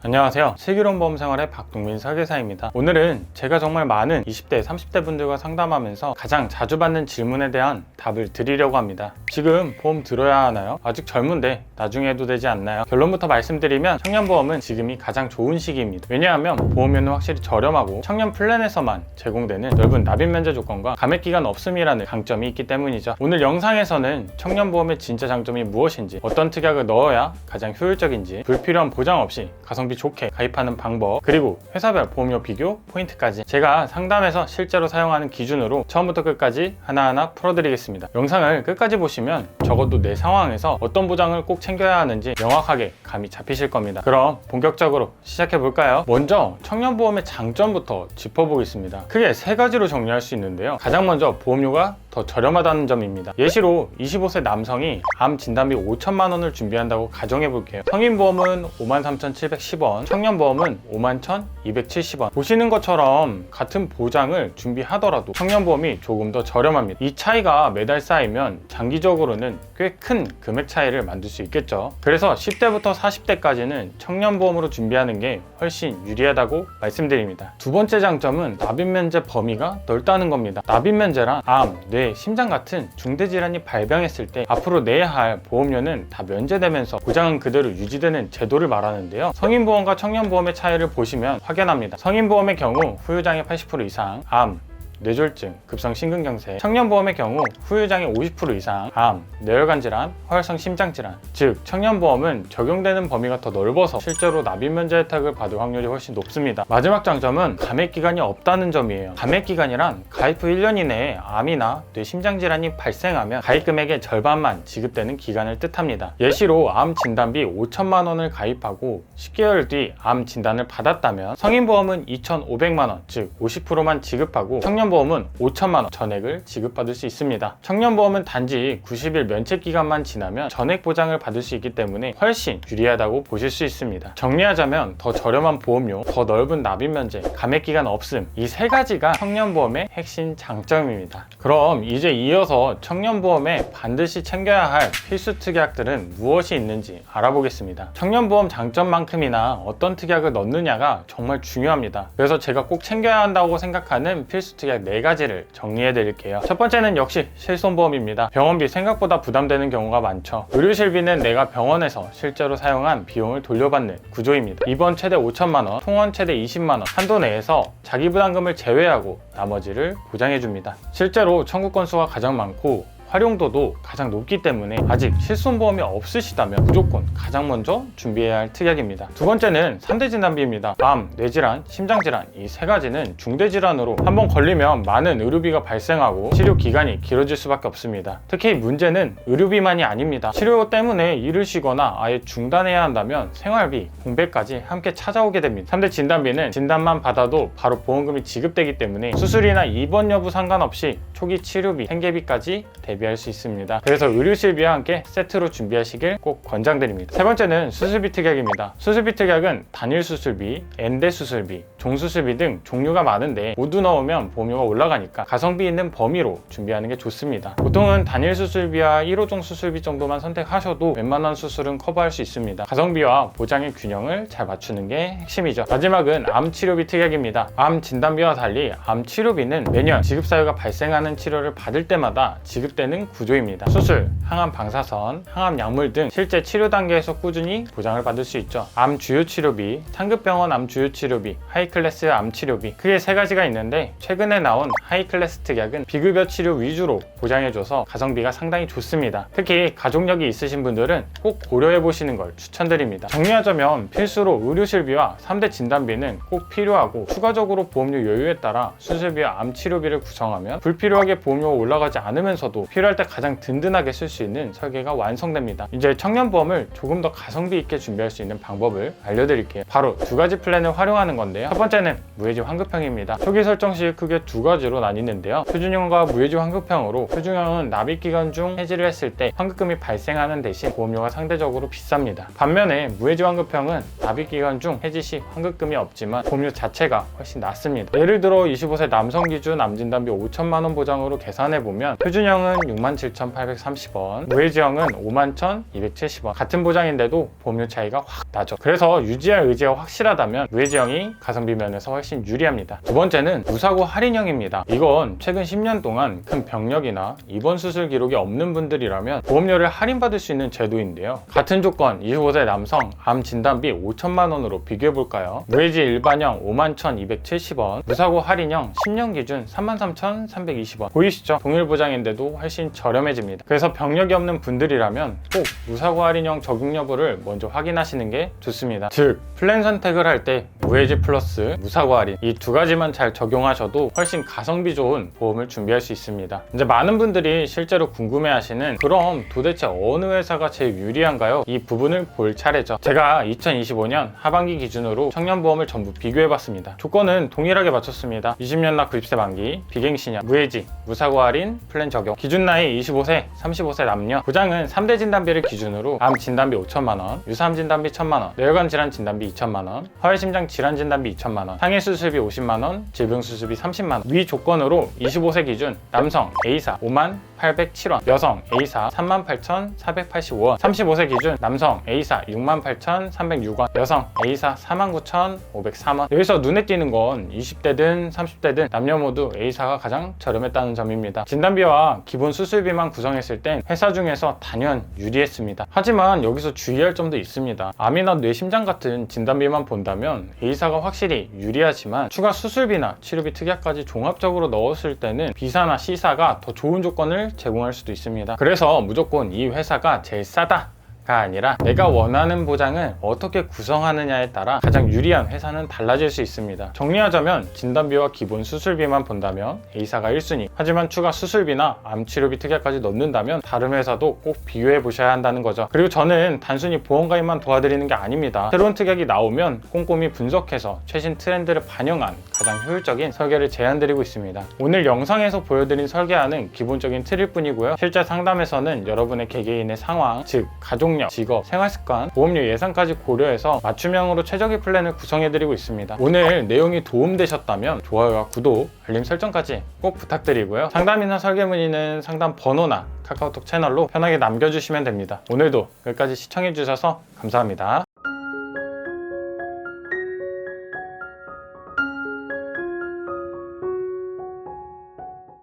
안녕하세요. 슬기로운 보험 생활의 박동민 설계사입니다. 오늘은 제가 정말 많은 20대, 30대 분들과 상담하면서 가장 자주 받는 질문에 대한 답을 드리려고 합니다. 지금 보험 들어야 하나요? 아직 젊은데 나중에 해도 되지 않나요? 결론부터 말씀드리면 청년보험은 지금이 가장 좋은 시기입니다. 왜냐하면 보험료는 확실히 저렴하고 청년 플랜에서만 제공되는 넓은 납입 면제 조건과 감액 기간 없음이라는 강점이 있기 때문이죠. 오늘 영상에서는 청년보험의 진짜 장점이 무엇인지, 어떤 특약을 넣어야 가장 효율적인지, 불필요한 보장 없이 가성 비 좋게 가입하는 방법, 그리고 회사별 보험료 비교 포인트까지 제가 상담에서 실제로 사용하는 기준으로 처음부터 끝까지 하나하나 풀어드리겠습니다. 영상을 끝까지 보시면 적어도 내 상황에서 어떤 보장을 꼭 챙겨야 하는지 명확하게 감이 잡히실 겁니다. 그럼 본격적으로 시작해 볼까요? 먼저 청년보험의 장점부터 짚어보겠습니다. 크게 세 가지로 정리할 수 있는데요. 가장 먼저 보험료가 더 저렴하다는 점입니다. 예시로 25세 남성이 암 진단비 5천만 원을 준비한다고 가정해 볼게요. 성인 보험은 53,710원, 청년 보험은 51,270원. 보시는 것처럼 같은 보장을 준비하더라도 청년 보험이 조금 더 저렴합니다. 이 차이가 매달 쌓이면 장기적으로는 꽤 큰 금액 차이를 만들 수 있겠죠. 그래서 10대부터 40대까지는 청년 보험으로 준비하는 게 훨씬 유리하다고 말씀드립니다. 두 번째 장점은 납입 면제 범위가 넓다는 겁니다. 납입 면제란 암, 뇌, 심장 같은 중대 질환이 발병했을 때 앞으로 내야 할 보험료는 다 면제되면서 보장은 그대로 유지되는 제도를 말하는데요. 성인 보험과 청년 보험의 차이를 보시면 확연합니다. 성인 보험의 경우 후유장애 80% 이상, 암, 뇌졸중, 급성 심근경색, 청년보험의 경우 후유장애 50% 이상, 암, 뇌혈관 질환, 허혈성 심장 질환. 즉, 청년보험은 적용되는 범위가 더 넓어서 실제로 납입 면제 혜택을 받을 확률이 훨씬 높습니다. 마지막 장점은 감액 기간이 없다는 점이에요. 감액 기간이란 가입 후 1년 이내에 암이나 뇌 심장 질환이 발생하면 가입 금액의 절반만 지급되는 기간을 뜻합니다. 예시로 암 진단비 5천만 원을 가입하고 10개월 뒤 암 진단을 받았다면 성인보험은 2,500만 원, 즉 50%만 지급하고 청년 보험은 5천만 원 전액을 지급받을 수 있습니다. 청년보험은 단지 90일 면책 기간만 지나면 전액 보장을 받을 수 있기 때문에 훨씬 유리하다고 보실 수 있습니다. 정리하자면 더 저렴한 보험료, 더 넓은 납입 면제, 감액 기간 없음 이 세 가지가 청년보험의 핵심 장점입니다. 그럼 이제 이어서 청년보험에 반드시 챙겨야 할 필수 특약들은 무엇이 있는지 알아보겠습니다. 청년보험 장점만큼이나 어떤 특약을 넣느냐가 정말 중요합니다. 그래서 제가 꼭 챙겨야 한다고 생각하는 필수 특약 네 가지를 정리해 드릴게요. 첫 번째는 역시 실손보험입니다. 병원비 생각보다 부담되는 경우가 많죠. 의료실비는 내가 병원에서 실제로 사용한 비용을 돌려받는 구조입니다. 입원 최대 5천만 원, 통원 최대 20만 원 한도 내에서 자기 부담금을 제외하고 나머지를 보장해 줍니다. 실제로 청구 건수가 가장 많고 활용도도 가장 높기 때문에 아직 실손보험이 없으시다면 무조건 가장 먼저 준비해야 할 특약입니다. 두 번째는 3대 진단비입니다. 암, 뇌질환, 심장질환 이 세 가지는 중대질환으로 한번 걸리면 많은 의료비가 발생하고 치료 기간이 길어질 수밖에 없습니다. 특히 문제는 의료비만이 아닙니다. 치료 때문에 쉬거나 아예 중단해야 한다면 생활비, 공백까지 함께 찾아오게 됩니다. 3대 진단비는 진단만 받아도 바로 보험금이 지급되기 때문에 수술이나 입원 여부 상관없이 초기 치료비, 생계비까지 대비할 수 있습니다. 그래서 의료실비와 함께 세트로 준비하시길 꼭 권장드립니다. 세 번째는 수술비 특약입니다. 수술비 특약은 단일 수술비, 엔대 수술비, 종수술비 등 종류가 많은데 모두 넣으면 보험료가 올라가니까 가성비 있는 범위로 준비하는 게 좋습니다. 보통은 단일 수술비와 1호종 수술비 정도만 선택하셔도 웬만한 수술은 커버할 수 있습니다. 가성비와 보장의 균형을 잘 맞추는 게 핵심이죠. 마지막은 암 치료비 특약입니다. 암 진단비와 달리 암 치료비는 매년 지급 사유가 발생하는 치료를 받을 때마다 지급되는 구조입니다. 수술, 항암 방사선, 항암 약물 등 실제 치료 단계에서 꾸준히 보장을 받을 수 있죠. 암 주요 치료비, 상급병원 암 주요 치료비, 하이클래스 암 치료비 크게 세 가지가 있는데 최근에 나온 하이클래스 특약은 비급여 치료 위주로 보장해줘서 가성비가 상당히 좋습니다. 특히 가족력이 있으신 분들은 꼭 고려해 보시는 걸 추천드립니다. 정리하자면 필수로 의료실비와 3대 진단비는 꼭 필요하고 추가적으로 보험료 여유에 따라 수술비와 암 치료비를 구성하면 불필요 하게 보험료가 올라가지 않으면서도 필요할 때 가장 든든하게 쓸 수 있는 설계가 완성됩니다. 이제 청년보험을 조금 더 가성비 있게 준비할 수 있는 방법을 알려드릴게요. 바로 두 가지 플랜을 활용하는 건데요. 첫 번째는 무해지 환급형입니다. 초기 설정 시 크게 두 가지로 나뉘는데요. 표준형과 무해지 환급형으로 표준형은 납입 기간 중 해지를 했을 때 환급금이 발생하는 대신 보험료가 상대적으로 비쌉니다. 반면에 무해지 환급형은 납입 기간 중 해지 시 환급금이 없지만 보험료 자체가 훨씬 낮습니다. 예를 들어 25세 남성 기준 암진단비 5천만 원 보장 보장으로 계산해 보면 표준형은 67,830원, 무해지형은 51,270원. 같은 보장인데도 보험료 차이가 확 나죠. 그래서 유지할 의지가 확실하다면 무해지형이 가성비 면에서 훨씬 유리합니다. 두 번째는 무사고 할인형입니다. 이건 최근 10년 동안 큰 병력이나 입원 수술 기록이 없는 분들이라면 보험료를 할인받을 수 있는 제도인데요. 같은 조건 25세 남성 암 진단비 5천만 원으로 비교해 볼까요? 무해지 일반형 51,270원, 무사고 할인형 10년 기준 33,320원. 보이시죠? 동일 보장인데도 훨씬 저렴해집니다. 그래서 병력이 없는 분들이라면 꼭 무사고 할인형 적용 여부를 먼저 확인하시는 게 좋습니다. 즉, 플랜 선택을 할때 무해지 플러스 무사고 할인 이 두 가지만 잘 적용하셔도 훨씬 가성비 좋은 보험을 준비할 수 있습니다. 이제 많은 분들이 실제로 궁금해하시는 그럼 도대체 어느 회사가 제일 유리한가요? 이 부분을 볼 차례죠. 제가 2025년 하반기 기준으로 청년보험을 전부 비교해봤습니다. 조건은 동일하게 맞췄습니다. 20년 납 구입세 만기, 비갱신형, 무해지, 무사고 할인, 플랜 적용. 기준 나이 25세, 35세 남녀. 보장은 3대 진단비를 기준으로 암 진단비 5천만 원, 유사암 진단비 1천만 원, 뇌혈관 질환 진단비 2천만원, 하회심장 질환 진단비 2천만원, 상해 수술비 50만원, 질병 수술비 30만원. 위 조건으로 25세 기준 남성 A사 5만 807원, 여성 A사 38,485원, 35세 기준 남성 A사 68,306원, 여성 A사 49,503원. 여기서 눈에 띄는 건 20대든 30대든 남녀 모두 A사가 가장 저렴했다는 점입니다. 진단비와 기본 수술비만 구성했을 땐 회사 중에서 단연 유리했습니다. 하지만 여기서 주의할 점도 있습니다. 암이나 뇌심장 같은 진단비만 본다면 A사가 확실히 유리하지만 추가 수술비나 치료비 특약까지 종합적으로 넣었을 때는 B사나 C사가 더 좋은 조건을 제공할 수도 있습니다. 그래서 무조건 이 회사가 제일 싸다. 가 아니라 내가 원하는 보장을 어떻게 구성하느냐에 따라 가장 유리한 회사는 달라질 수 있습니다. 정리하자면 진단비와 기본 수술비만 본다면 A사가 1순위. 하지만 추가 수술비나 암 치료비 특약까지 넣는다면 다른 회사도 꼭 비교해 보셔야 한다는 거죠. 그리고 저는 단순히 보험 가입만 도와드리는 게 아닙니다. 새로운 특약이 나오면 꼼꼼히 분석해서 최신 트렌드를 반영한 가장 효율적인 설계를 제안드리고 있습니다. 오늘 영상에서 보여드린 설계안은 기본적인 틀일 뿐이고요. 실제 상담에서는 여러분의 개개인의 상황, 즉 가족 력, 직업, 생활습관, 보험료 예산까지 고려해서 맞춤형으로 최적의 플랜을 구성해드리고 있습니다. 오늘 내용이 도움되셨다면 좋아요와 구독, 알림 설정까지 꼭 부탁드리고요. 상담이나 설계 문의는 상담 번호나 카카오톡 채널로 편하게 남겨주시면 됩니다. 오늘도 끝까지 시청해주셔서 감사합니다.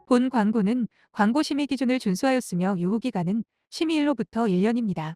본 광고는 광고 심의 기준을 준수하였으며 유효기간은 심의일로부터 1년입니다.